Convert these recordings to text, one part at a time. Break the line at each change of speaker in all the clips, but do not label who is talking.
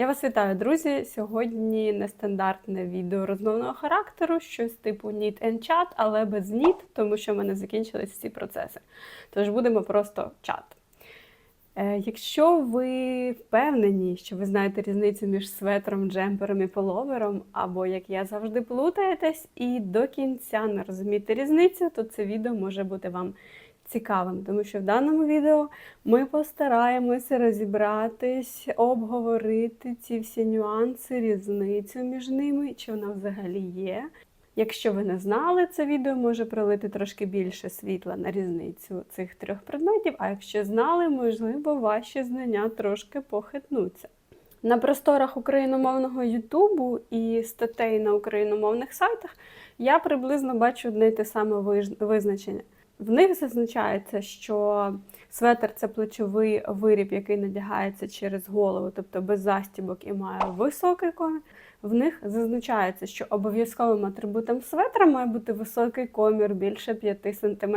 Я вас вітаю, друзі! Сьогодні нестандартне відео розмовного характеру, щось типу Need and Chat, але без need, тому що в мене закінчились всі процеси. Тож будемо просто чат. Е, Якщо ви впевнені, що ви знаєте різницю між светром, джемпером і половером, або як я завжди плутаєтесь, і до кінця не розумієте різницю, то це відео може бути вам цікавим, тому що в даному відео ми постараємося розібратись, обговорити ці всі нюанси, різницю між ними, чи вона взагалі є. Якщо ви не знали, це відео може пролити трошки більше світла на різницю цих трьох предметів, а якщо знали, можливо, ваші знання трошки похитнуться. На просторах україномовного Ютубу і статей на україномовних сайтах я приблизно бачу одне й те саме визначення. В них зазначається, що светр це плечовий виріб, який надягається через голову, тобто без застібок і має високий комір. В них зазначається, що обов'язковим атрибутом светра має бути високий комір більше 5 см.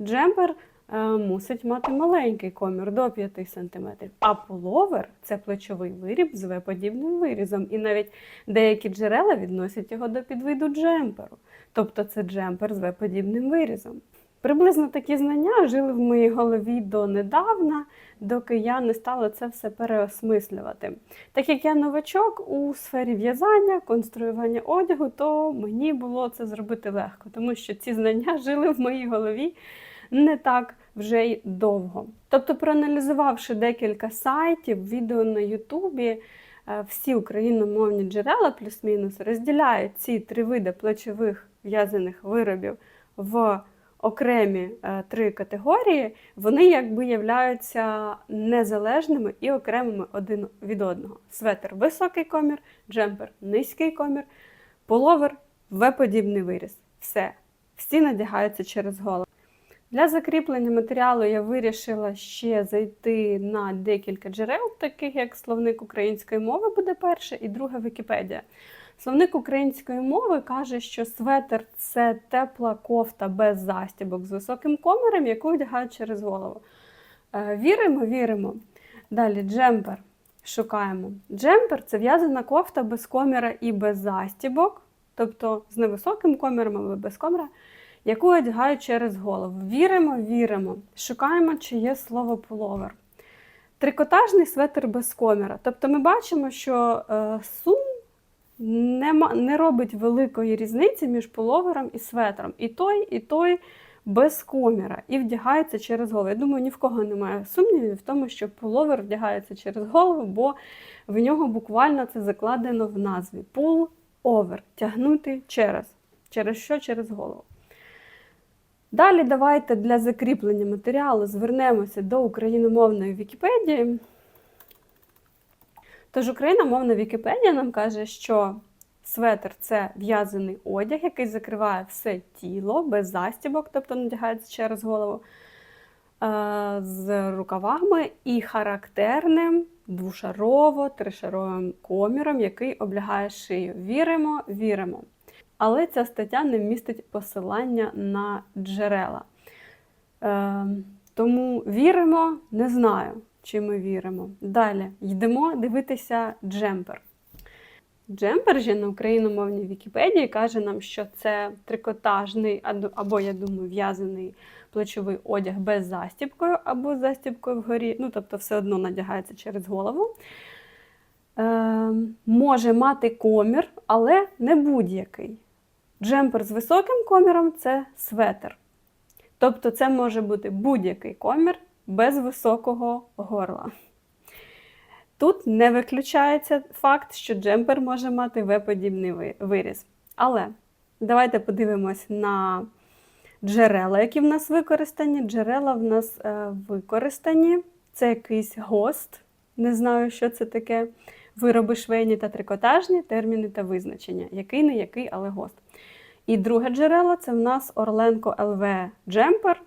Джемпер е, мусить мати маленький комір до 5 см. А пуловер це плечовий виріб з В-подібним вирізом. І навіть деякі джерела відносять його до підвиду джемперу. Тобто це джемпер з В-подібним вирізом. Приблизно такі знання жили в моїй голові донедавна, доки я не стала це все переосмислювати. Так як я новачок у сфері в'язання, конструювання одягу, то мені було це зробити легко, тому що ці знання жили в моїй голові не так вже й довго. Тобто, проаналізувавши декілька сайтів, відео на Ютубі, е, всі україномовні джерела плюс-мінус розділяють ці три види плечових в'язаних виробів в окремі е, три категорії, вони якби являються незалежними і окремими один від одного. Светр високий комір, джемпер низький комір, половер В-подібний виріз. Все. Всі надягаються через голову. Для закріплення матеріалу я вирішила ще зайти на декілька джерел, таких як словник української мови буде перше, і друге Вікіпедія. Словник української мови каже, що светр це тепла кофта без застібок з високим коміром, яку вдягають через голову. Е, Віримо, віримо. Далі джемпер. Шукаємо. Джемпер це в'язана кофта без коміра і без застібок, тобто з невисоким коміром або без коміра, яку одягають через голову. Віримо, віримо. Шукаємо, чи є слово пуловер. Трикотажний светр без коміра. Тобто ми бачимо, що е, сум нема, не робить великої різниці між пуловером і светром. І той, і той без коміра і вдягається через голову. Я думаю, ні в кого немає сумнівів в тому, що пуловер вдягається через голову, бо в нього буквально це закладено в назві. Pull over тягнути через. Через що? Через голову. Далі давайте для закріплення матеріалу звернемося до україномовної Вікіпедії. Тож україномовна Вікіпедія нам каже, що светр це в'язаний одяг, який закриває все тіло без застібок, тобто надягається через голову, е, з рукавами і характерним двошарово-тришаровим коміром, який облягає шию. Віримо, віримо. Але ця стаття не містить посилання на джерела. Е, тому віримо, не знаю, чи ми віримо. Далі йдемо дивитися джемпер. Джемпер же на україномовній Вікіпедії каже нам, що це трикотажний або, я думаю, в'язаний плечовий одяг без застібкою або застібкою вгорі, ну тобто все одно надягається через голову. Е, може мати комір, але не будь-який. Джемпер з високим коміром це светр. Тобто це може бути будь-який комір без високого горла. Тут не виключається факт, що джемпер може мати В-подібний ви- виріз. Але давайте подивимось на джерела, які в нас використані. Джерела в нас е, використані. Це якийсь гост, не знаю, що це таке. Вироби швейні та трикотажні, терміни та визначення. Який не який, але гост. І друге джерело це в нас Орленко ЛВ Джемпер.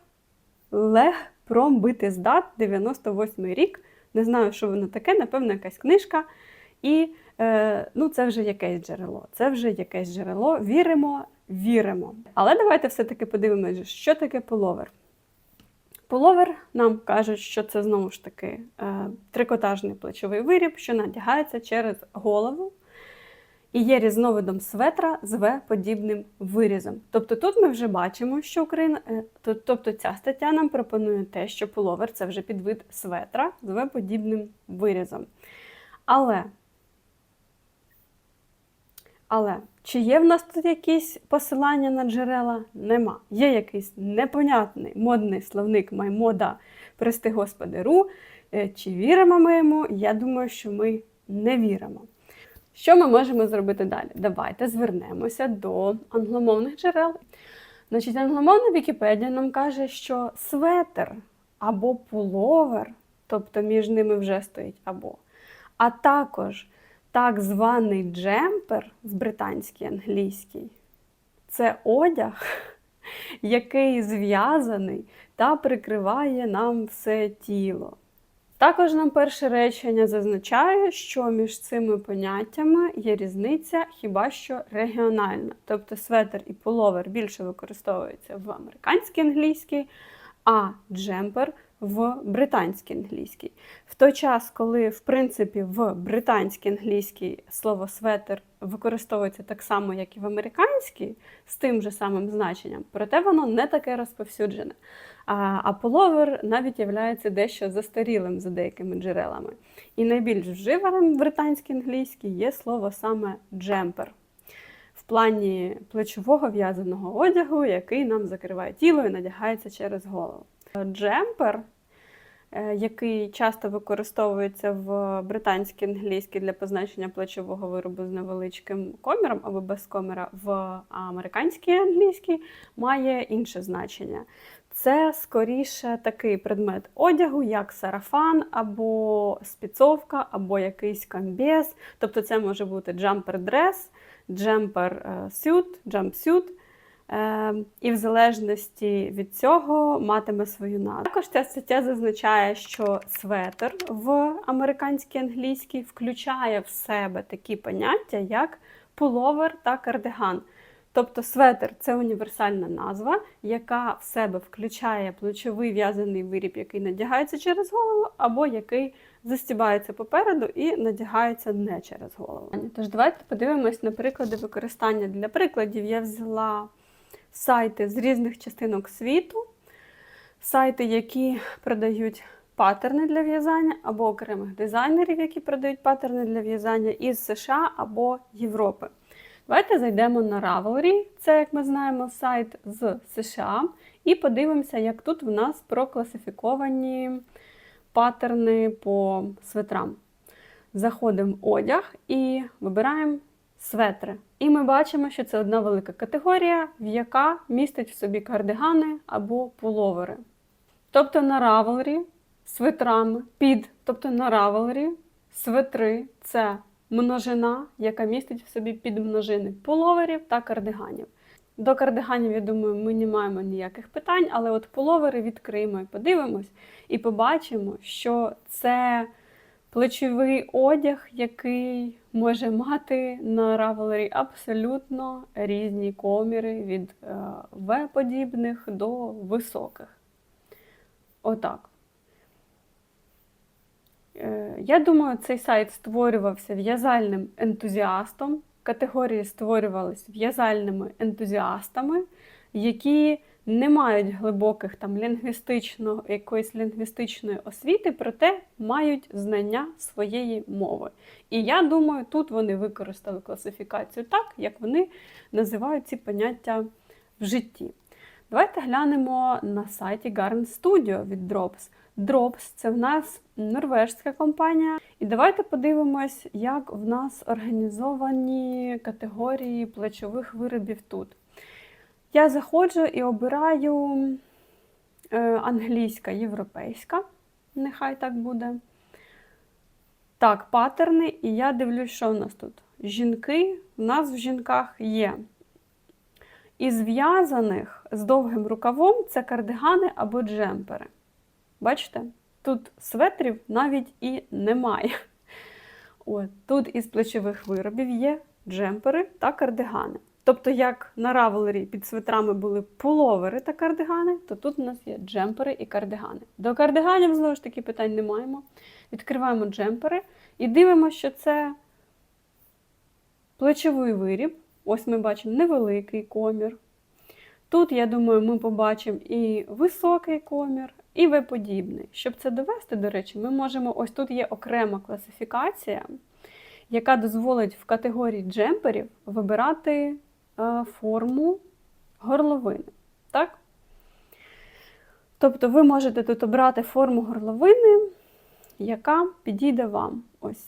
Лег промбити здат 98 рік. Не знаю, що воно таке, напевно, якась книжка. І е, ну, це вже якесь джерело. Це вже якесь джерело. Віримо, віримо. Але давайте все-таки подивимося, що таке пуловер. Пуловер нам кажуть, що це знову ж таки е, трикотажний плечовий виріб, що надягається через голову і є різновидом светра з В-подібним вирізом. Тобто тут ми вже бачимо, що Україна, е, тобто ця стаття нам пропонує те, що пуловер це вже підвид светра з В-подібним вирізом. Але, але чи є в нас тут якісь посилання на джерела? Нема. Є якийсь непонятний модний словник маймода, прости господи, ру. Е, Чи віримо ми йому? Я думаю, що ми не віримо. Що ми можемо зробити далі? Давайте звернемося до англомовних джерел. Значить, англомовна Вікіпедія нам каже, що светр або пуловер, тобто між ними вже стоїть або, а також так званий джемпер в британській англійській це одяг, який зв'язаний та прикриває нам все тіло. Також нам перше речення зазначає, що між цими поняттями є різниця хіба що регіональна. Тобто светр і пуловер більше використовуються в американській англійській, а джемпер в британській англійській. В той час, коли в принципі в британській англійській слово светр використовується так само, як і в американській, з тим же самим значенням, проте воно не таке розповсюджене. А, пуловер навіть є дещо застарілим за деякими джерелами. І найбільш вживаним в британській англійській є слово саме джемпер. В плані плечового в'язаного одягу, який нам закриває тіло і надягається через голову. Джемпер, е, який часто використовується в британській англійській для позначення плечового виробу з невеличким коміром або без коміра, в американській англійській має інше значення. Це скоріше такий предмет одягу, як сарафан, або спіцовка, або якийсь камбез. Тобто це може бути джампер-дрес, джемпер-сют, джампсют. Е, І в залежності від цього матиме свою назву. Також ця стаття зазначає, що светр в американській англійській включає в себе такі поняття, як пуловер та кардиган. Тобто светр це універсальна назва, яка в себе включає плечовий в'язаний виріб, який надягається через голову, або який застібається попереду і надягається не через голову. Тож давайте подивимось на приклади використання. Для прикладів я взяла сайти з різних частинок світу, сайти, які продають паттерни для в'язання, або окремих дизайнерів, які продають паттерни для в'язання із США або Європи. Давайте зайдемо на Ravelry, це, як ми знаємо, сайт з США, і подивимося, як тут в нас прокласифіковані паттерни по светрам. Заходимо в одяг і вибираємо светри. І ми бачимо, що це одна велика категорія, в яка містить в собі кардигани або пуловери. Тобто на Ravelry светрами під, тобто на Ravelry светри це множина, яка містить в собі підмножини пуловерів та кардиганів. До кардиганів, я думаю, ми не маємо ніяких питань, але от пуловери відкриємо і подивимось, і побачимо, що це плечовий одяг, який може мати на равелері абсолютно різні коміри від е, В-подібних до високих. Отак. Е, Я думаю, цей сайт створювався в'язальним ентузіастом. Категорії створювалися в'язальними ентузіастами, які не мають глибоких там лінгвістичного, якоїсь лінгвістичної освіти, проте мають знання своєї мови. І я думаю, тут вони використали класифікацію так, як вони називають ці поняття в житті. Давайте глянемо на сайті Garn Studio від Drops. Drops це в нас норвежська компанія. І давайте подивимось, як в нас організовані категорії плечових виробів тут. Я заходжу і обираю е, англійська, європейська, нехай так буде. Так, паттерни, і я дивлюсь, що в нас тут. Жінки, в нас в жінках є. Із в'язаних з довгим рукавом це кардигани або джемпери. Бачите? Тут светрів навіть і немає. От, Тут із плечових виробів є джемпери та кардигани. Тобто, як на Ravelry під свитрами були пуловери та кардигани, то тут у нас є джемпери і кардигани. До кардиганів, знову ж таки, питань не маємо. Відкриваємо джемпери і дивимося, що це плечовий виріб. Ось ми бачимо невеликий комір. Тут, я думаю, ми побачимо і високий комір, і В-подібний. Щоб це довести, до речі, ми можемо. Ось тут є окрема класифікація, яка дозволить в категорії джемперів вибирати форму горловини. Так? Тобто ви можете тут обрати форму горловини, яка підійде вам. Ось.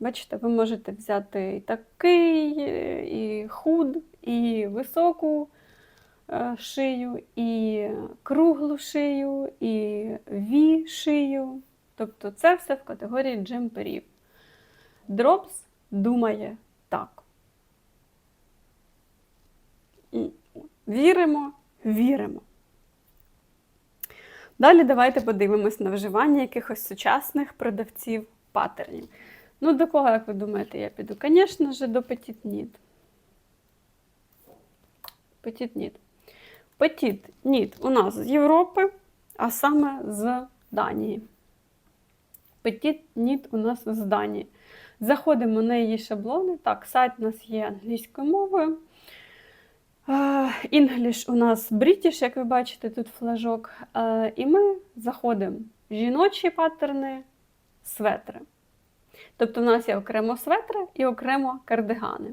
Бачите, ви можете взяти і такий, е, і худ, і високу е, шию, і круглу шию, і ві шию. Тобто це все в категорії джемперів. Дропс думає так. І Віримо, віримо. Далі давайте подивимось на вживання якихось сучасних продавців паттернів. Ну, до кого, як ви думаєте, я піду? Звісно ж, до Petit Knit. Petit Knit. Petit Knit у нас з Європи, а саме з Данії. Petit Knit у нас з Данії. Заходимо на її шаблони. Так, сайт у нас є англійською мовою. English у нас British, як ви бачите, тут флажок. І ми заходимо в жіночі паттерни, светри. Тобто, в нас є окремо светри і окремо кардигани.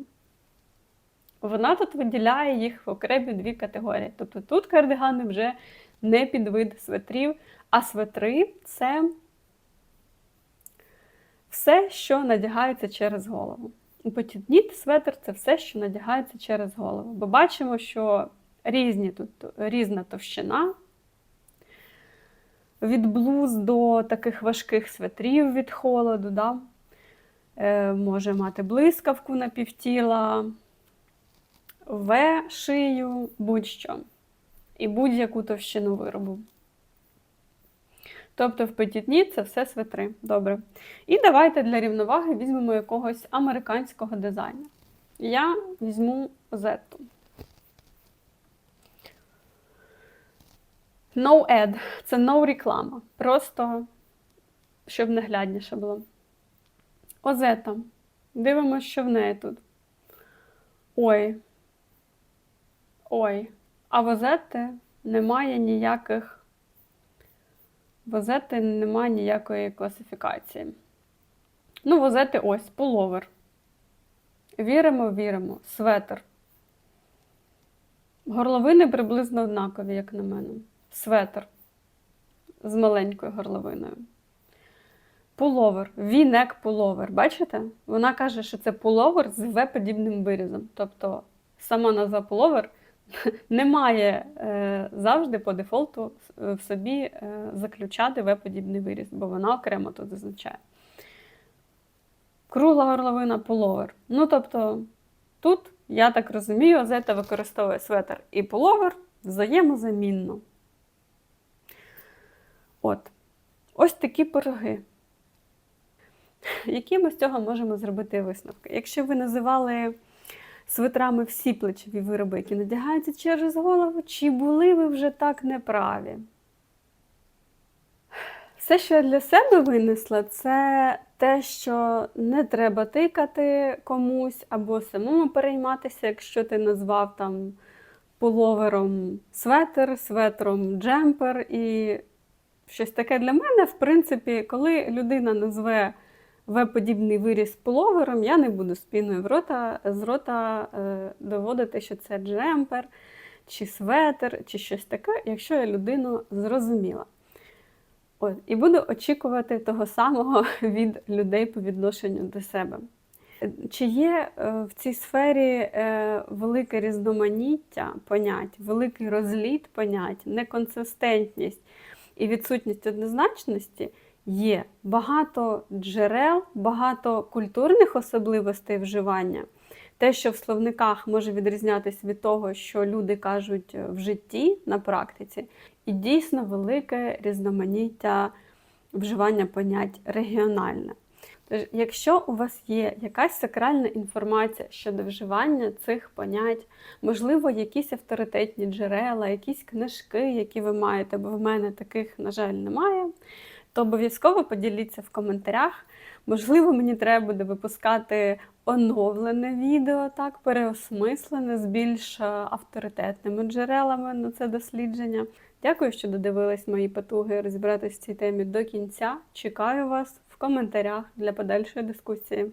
Вона тут виділяє їх в окремі дві категорії. Тобто тут кардигани вже не під вид светрів, а светри це все, що надягається через голову. Потідніт светр це все, що надягається через голову. Бо бачимо, що різні тут різна товщина. Від блуз до таких важких светрів від холоду. Да? Е, Може мати блискавку на півтіла, В шию, будь-що. І будь-яку товщину виробу. Тобто в петітні це все светри. Добре. І давайте для рівноваги візьмемо якогось американського дизайнера. Я візьму Зетту. No ad. Це no реклама. Просто, щоб наглядніше було. Озета. Дивимося, що в неї тут. Ой. Ой. А в Озети немає ніяких. Возети немає ніякої класифікації. Ну, возети ось, пуловер. Віримо, віримо. Светр. Горловини приблизно однакові, як на мене. Светр з маленькою горловиною. Пуловер. Вінек пуловер. Бачите? Вона каже, що це пуловер з В-подібним вирізом. Тобто сама назва пуловер не має е, завжди по дефолту в собі е, заключати В-подібний виріз, бо вона окремо тут зазначає. Кругла горловина пуловер. Ну, тобто, тут, я так розумію, Озета використовує светр і пуловер взаємозамінно. От. Ось такі пироги. Які ми з цього можемо зробити висновки? Якщо ви називали свитрами всі плечові вироби, які надягаються через голову, чи були ви вже так неправі? Все, що я для себе винесла, це те, що не треба тикати комусь або самому перейматися, якщо ти назвав там половером светр, светром джемпер і щось таке для мене, в принципі, коли людина назве В-подібний виріз пуловером, я не буду спіною в рота, з рота е, доводити, що це джемпер, чи светр, чи щось таке, якщо я людину зрозуміла. От, І буду очікувати того самого від людей по відношенню до себе. Чи є е, в цій сфері е, велике різноманіття понять, великий розліт понять, неконсистентність і відсутність однозначності? Є багато джерел, багато культурних особливостей вживання. Те, що в словниках може відрізнятися від того, що люди кажуть в житті на практиці, і дійсно велике різноманіття вживання понять регіональне. Тож, якщо у вас є якась сакральна інформація щодо вживання цих понять, можливо, якісь авторитетні джерела, якісь книжки, які ви маєте, бо в мене таких, на жаль, немає, то обов'язково поділіться в коментарях. Можливо, мені треба буде випускати оновлене відео, так, переосмислене з більш е, авторитетними джерелами на це дослідження. Дякую, що додивились мої потуги розібратися в цій темі до кінця. Чекаю вас в коментарях для подальшої дискусії.